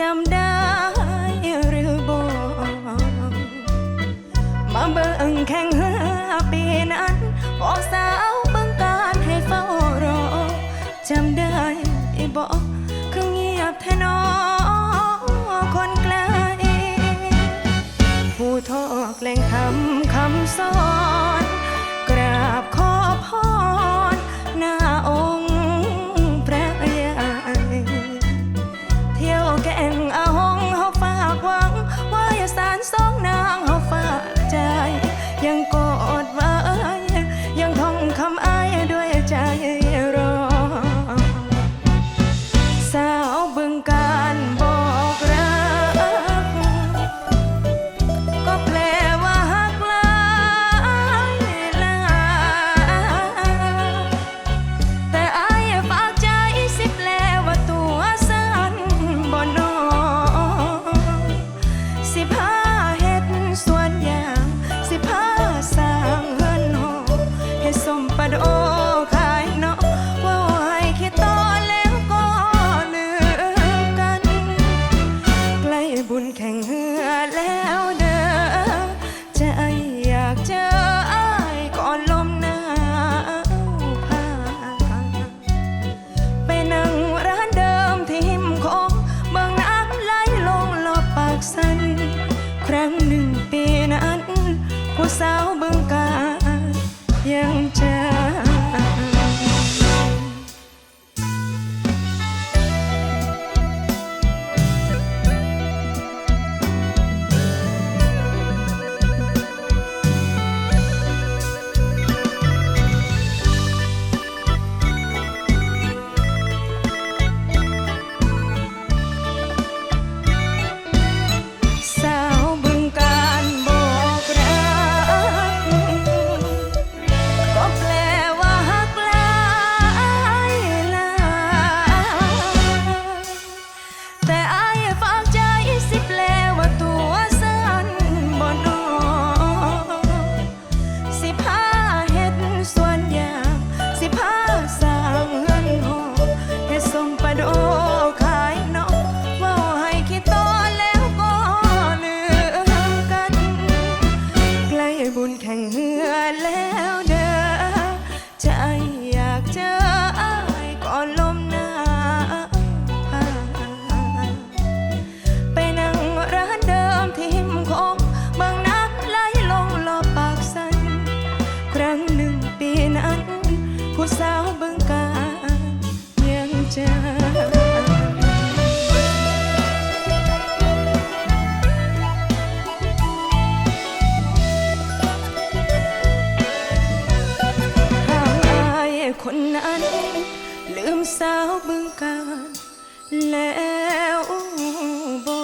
จำได้หรือบ่มาเบิ่งแข่งเฮือปีนั้นพอกสาวบังการให้เฝ้ารอจำได้บอกคือเงียบแท้นอคนไกลผู้ทอกแหล่งคำคำสอน quien con ผู้สาวบึงกายัง บุญแข่งเหือแล้วเด้อใจอยากเจออ้ก่อนลมหนาวผ่านไปนั่งร้านเดิมทิมคงบางนักไหลลงหลบปากสัน ครั้งหนึ่งปีนั้น ผู้สาวบึงการยังจำ สาวบึงการแล้วบอ